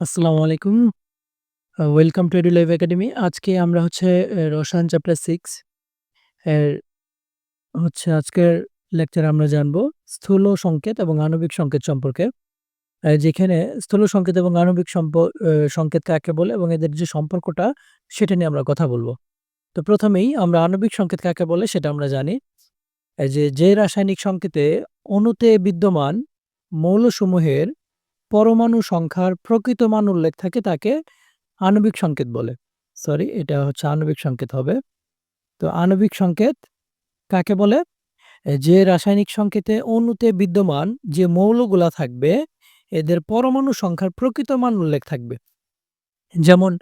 আসসালামু আলাইকুম। Welcome to Edu Live Academy. আজকে আমরা হচ্ছে রসায়ন চ্যাপ্টার 6 এর হচ্ছে আজকের লেকচার আমরা জানব স্থূল সংকেত এবং আণবিক সংকেত সম্পর্কে। যেখানে স্থূল সংকেত এবং আণবিক সংকেত কাকে বলে এবং এদের যে সম্পর্কটা সেটা নিয়ে আমরা কথা বলব তো প্রথমেই আমরা আণবিক সংকেত কাকে বলে সেটা আমরা জানি। যে, যে রাসায়নিক সংকেতে অণুতে বিদ্যমান মৌলসমূহের পরমাণু সংখ্যার প্রকৃত মান উল্লেখ থাকে তাকে আণবিক সংকেত বলে। সরি এটা হচ্ছে আণবিক সংকেত হবে। তো আণবিক সংকেত কাকে বলে? যে রাসায়নিক সংকেতে অণুতে বিদ্যমান যে মৌলগুলা থাকবে এদের পরমাণু সংখ্যার প্রকৃত মান উল্লেখ থাকবে। যেমন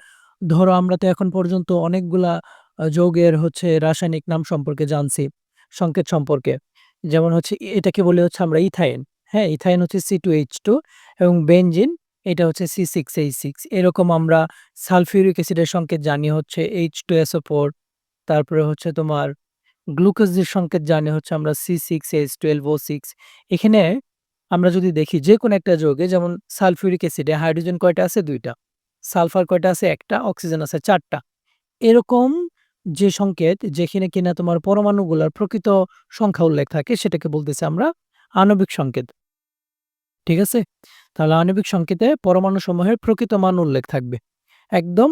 ধরো আমরা তো এখন পর্যন্ত অনেকগুলা যৌগের হচ্ছে রাসায়নিক নাম সম্পর্কে জানছি, সংকেত সম্পর্কে। যেমন হচ্ছে এটাকে বলে হচ্ছে আমরা ইথাইন, হ্যাঁ? ইথাইন হচ্ছে C2H2 এবং বেঞ্জিন এটা হচ্ছে C6H6 এরকম আমরা সালফিউরিক অ্যাসিডের সংকেত জানি হচ্ছে H2SO4 তারপরে হচ্ছে তোমার গ্লুকোজের সংকেত জানি হচ্ছে আমরা C6H12O6 এখানে আমরা যদি দেখি যেকোনো একটা যোগে, যেমন সালফিউরিক অ্যাসিডে হাইড্রোজেন কয়টা আছে? দুইটা সালফার কয়টা আছে? একটা, অক্সিজেন আছে চারটা এরকম যে সংকেত যেখানে কিনা তোমার পরমাণুগুলার প্রকৃত সংখ্যা উল্লেখ থাকে, সেটাকে বলতেছি আমরা আণবিক সংকেত। ঠিক আছে? তাহলে আণবিক সংকেতে পরমাণু সমূহের প্রকৃত মান উল্লেখ থাকবে। একদম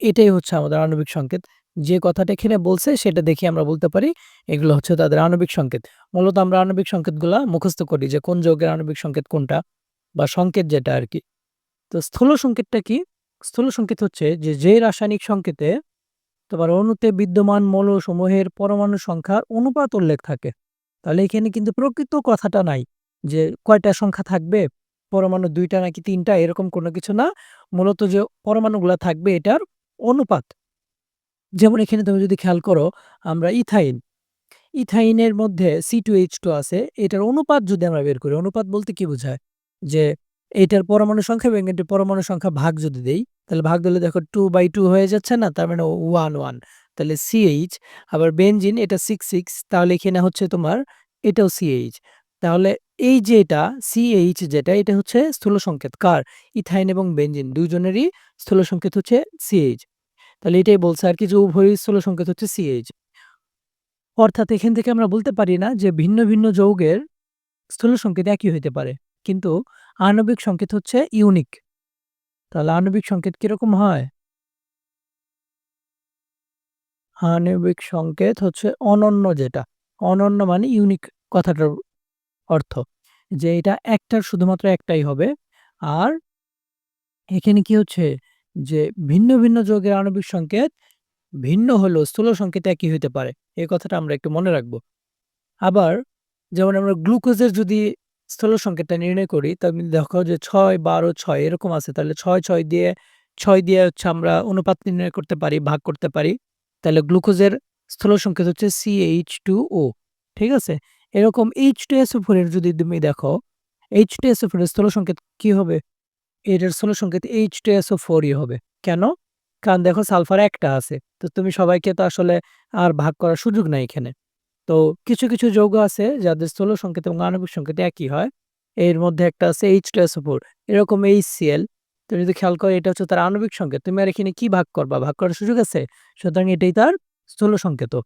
এটাই হচ্ছে আমাদের আণবিক সংকেত। যে কথাটা এখানে বলছে সেটা দেখে আমরা বলতে পারি এগুলো হচ্ছে তাদের আণবিক সংকেত। মূলত আমরা আণবিক সংকেতগুলা মুখস্থ করি যে কোন যৌগের আণবিক সংকেত কোনটা বা সংকেত যেটা আর কি তো স্থূল সংকেতটা কি? স্থূল সংকেত হচ্ছে যে, যে রাসায়নিক সংকেতে তোমার অণুতে বিদ্যমান মৌলসমূহের পরমাণু সংখ্যার অনুপাত উল্লেখ থাকে। তাহলে এখানে কিন্তু প্রকৃত কথাটা নাই যে কয়টা সংখ্যা থাকবে? পরমাণু দুইটা নাকি তিনটা এরকম কোনো কিছু না। মূলত যে পরমাণুগুলা থাকবে এটার অনুপাত। যেমন এখানে তুমি যদি খেয়াল করো আমরা ইথাইন, ইথাইনের মধ্যে C2H2 আছে এটার অনুপাত যদি আমরা বের করি, অনুপাত বলতে কি বোঝায়? যে এটার পরমাণু সংখ্যা এবং এটার পরমাণু সংখ্যা ভাগ যদি দেই, তাহলে ভাগ দিলে দেখো 2/2 হয়ে যাচ্ছে না? তার মানে 1, 1 তাহলে CH আবার বেঞ্জিন এটা 6, 6 তাহলে এখানে হচ্ছে তোমার এটাও CH তাহলে এই যে এটা CH যেটা এটা হচ্ছে স্থূল সংকেত কার? ইথাইন এবং বেনজিন ২ জনেরই স্থূল সংকেত হচ্ছে CH তাহলে এটাই বলছে আরকি যে উভয়েরই স্থূল সংকেত হচ্ছে CH অর্থাৎ এখান থেকে আমরা বলতে পারি না যে ভিন্ন, ভিন্ন যৌগের স্থূল সংকেত একই হইতে পারে। কিন্তু আণবিক সংকেত হচ্ছে ইউনিক। তাহলে আণবিক সংকেত কীরকম হয়? আণবিক সংকেত হচ্ছে অনন্য যেটা। অনন্য মানে ইউনিক কথাটার অর্থ। যে এটা একটার শুধুমাত্র একটাই হবে। আর এখানে কি হচ্ছে যে ভিন্ন, ভিন্ন যৌগের আণবিক সংকেত ভিন্ন হলেও স্থূল সংকেত একই হইতে পারে। এই কথাটা আমরা একটু মনে রাখব। আবার যেমন আমরা গ্লুকোজের যদি স্থূল সংকেতটা নির্ণয় করি তাহলে দেখো যে ৬, ১২, ৬ এরকম আছে। তাহলে ৬, ৬ দিয়ে ছয় দিয়ে হচ্ছে আমরা অনুপাত নির্ণয় করতে পারি, ভাগ করতে পারি। তাহলে গ্লুকোজের স্থূল সংকেত হচ্ছে সি এইচ টু ও ঠিক আছে? এরকম H2SO4 এর যদি তুমি দেখো, H2SO4 এর স্থূল সংকেত কি হবে? এটার স্থূল সংকেত H2SO4 ই হবে। কেন? কারণ দেখো সালফার একটা আছে। তো তুমি সবাইকে তো আসলে আর ভাগ করার সুযোগ নাই এখানে। তো কিছু, কিছু যৌগ আছে যাদের স্থূল সংকেত এবং আণবিক সংকেত একই হয়। এর মধ্যে একটা আছে H2SO4 এরকম HCl তুমি যদি খেয়াল করো এটা হচ্ছে তার আণবিক সংকেত। তুমি আর এখানে কি ভাগ করবা? ভাগ করার সুযোগ আছে? সুতরাং এটাই তার স্থূল সংকেতও।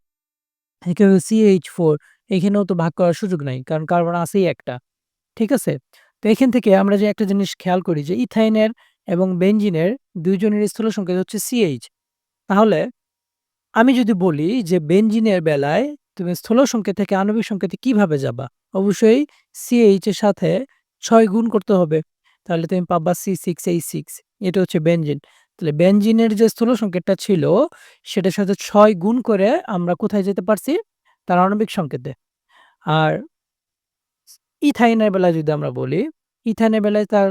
একইভাবে CH4 এখানেও তো ভাগ করার সুযোগ নাই। কারণ কার্বন আছেই একটা। ঠিক আছে? তো এখান থেকে আমরা যে একটা জিনিস খেয়াল করি যে ইথাইনের এবং বেনজিনের ২ জনেরই স্থূল সংকেত হচ্ছে সিএইচ তাহলে আমি যদি বলি যে বেঞ্জিনের বেলায় তুমি স্থূল সংকেত থেকে আণবিক সংকেতে কীভাবে যাবা? অবশ্যই CH এর সাথে ছয় গুণ করতে হবে। তাহলে তুমি পাবা C6H6 এটা হচ্ছে বেঞ্জিন তাহলে বেঞ্জিনের যে স্থূল সংকেতটা ছিল, সেটার সাথে ছয় গুণ করে আমরা কোথায় যেতে পারছি? তার আণবিক সংকেতে। আর ইথাইনের বেলায় যদি আমরা বলি, ইথাইনের বেলায় তার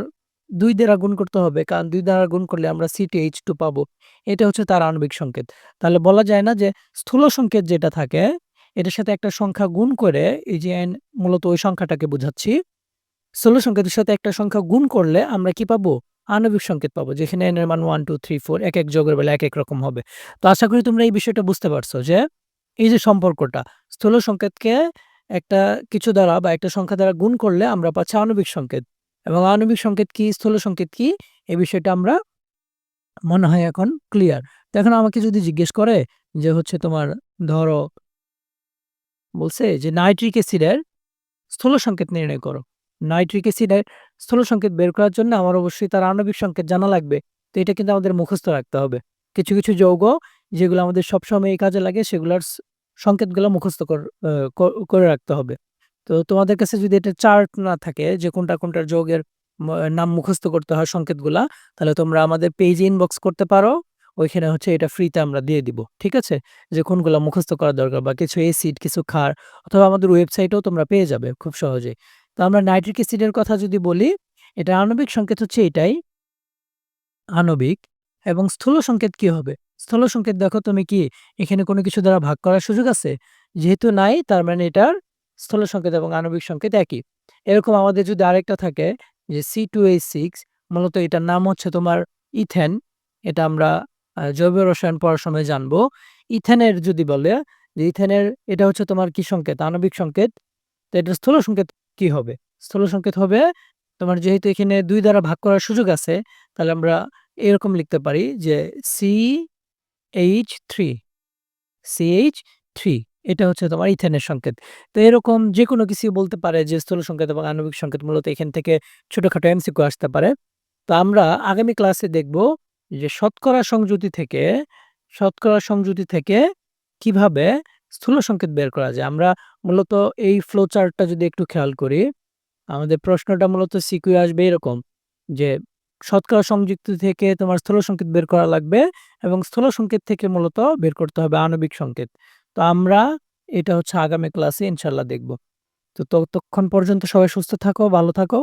দুই দ্বারা গুণ করতে হবে। কারণ দুই দ্বারা গুণ করলে আমরা C2H2 পাবো। এটা হচ্ছে তার আণবিক সংকেত। তাহলে বলা যায় না যে স্থূল সংকেত যেটা থাকে এটার সাথে একটা সংখ্যা গুণ করে এই যে মূলত ওই সংখ্যাটাকে বোঝাচ্ছি। স্থূল সংকেতের সাথে একটা সংখ্যা গুণ করলে আমরা কি পাবো? আণবিক সংকেত পাবো। যেখানে n এর টু 1, 2, 3, 4 একেক বেলা এক এক রকম হবে। তো আশা করি তোমরা এই বিষয়টা বুঝতে পারছ যে এই যে সম্পর্কটা স্থূল সংকেতকে একটা কিছু দ্বারা বা একটা সংখ্যা দ্বারা গুণ করলে আমরা পাচ্ছি আণবিক সংকেত। এবং আণবিক সংকেত কি, স্থূল সংকেত কি, এই বিষয়টা আমরা মনে হয় এখন ক্লিয়ার তো এখন আমাকে যদি জিজ্ঞেস করে যে হচ্ছে তোমার ধরো বলছে যে নাইট্রিক অ্যাসিডের স্থূল সংকেত নির্ণয় করো। নাইট্রিক অ্যাসিডের স্থূল সংকেত বের করার জন্য আমার অবশ্যই তার আণবিক সংকেত জানা লাগবে। তো এটা কিন্তু আমাদের মুখস্থ রাখতে হবে। কিছু কিছু যৌগ যেগুলো আমাদের সবসময় এই কাজে লাগে সেগুলোর সংকেতগুলো মুখস্থ কর- রাখতে হবে। তো তোমাদের কাছে যদি এটা চার্ট না থাকে, যে কোনটা কোনটার যোগের নাম মুখস্থ করতে হয় সংকেতগুলা, তাহলে তোমরা আমাদের পেজে ইনবক্স করতে পারো। ওইখানে হচ্ছে এটা ফ্রিতে আমরা দিয়ে দিব, ঠিক আছে? যে কোনগুলো মুখস্থ করা দরকার বা কিছু এসিড কিছু ক্ষার, অথবা আমাদের ওয়েবসাইটেও তোমরা পেয়ে যাবে খুব সহজে তো আমরা নাইট্রিক অ্যাসিডের কথা যদি বলি, এটা আণবিক সংকেত হচ্ছে এটাই। আণবিক এবং স্থূল সংকেত কি হবে? স্থূল সংকেত দেখো তুমি কি? এখানে কোনো কিছু দ্বারা ভাগ করার সুযোগ আছে? যেহেতু নাই, তার মানে এটার স্থল সংকেত এবং আণবিক সংকেত একই। এরকম আমাদের যদি আরেকটা থাকে, যে সি টু এইচ সিক্স মূলত এটার নাম হচ্ছে তোমার ইথেন। এটা আমরা জৈব রসায়ন পড়ার সময় জানব। ইথেনের যদি বলে, যে ইথেনের, এটা হচ্ছে তোমার কি সংকেত? আণবিক সংকেত। তো এটার স্থূল সংকেত কি হবে? স্থূল সংকেত হবে তোমার যেহেতু এখানে দুই দ্বারা ভাগ করার সুযোগ আছে, তাহলে আমরা এরকম লিখতে পারি যে C H three C H three এটা হচ্ছে তোমার ইথেনের সংকেত। তো এরকম যে কোনো কিছু বলতে পারে যে স্থূল সংকেত এবং আণবিক সংকেত মূলত এখান থেকে ছোটখাটো এমসিকিউ আসতে পারে। তো আমরা আগামী ক্লাসে দেখব যে শতকরা সংযুতি থেকে, শতকরা সংযুতি থেকে কীভাবে স্থূল সংকেত বের করা যায়। আমরা মূলত এই ফ্লো চার্টটা যদি একটু খেয়াল করি, আমাদের প্রশ্নটা মূলত সিকিউ আসবে এরকম যে শতকরা সংযুক্তি থেকে তোমার স্থূল সংকেত বের করা লাগবে এবং স্থূল সংকেত থেকে মূলত বের করতে হবে আণবিক সংকেত। তো আমরা এটা হচ্ছে আগামী ক্লাসে ইনশাল্লাহ দেখব। তো ততক্ষণ পর্যন্ত সবাই সুস্থ থাকো, ভালো থাকো।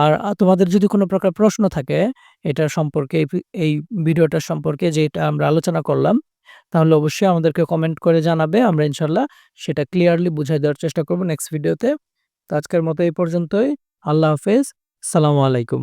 আর তোমাদের যদি কোনো প্রকার প্রশ্ন থাকে এটা সম্পর্কে এই ভিডিওটার সম্পর্কে যেটা আমরা আলোচনা করলাম, তাহলে অবশ্যই আমাদেরকে কমেন্ট করে জানাবে। আমরা ইনশাল্লাহ সেটা ক্লিয়ারলি বুঝাই দেওয়ার চেষ্টা করব নেক্সট ভিডিওতে। তো আজকের মতো এই পর্যন্তই। আল্লাহ হাফেজ। সালামু আলাইকুম।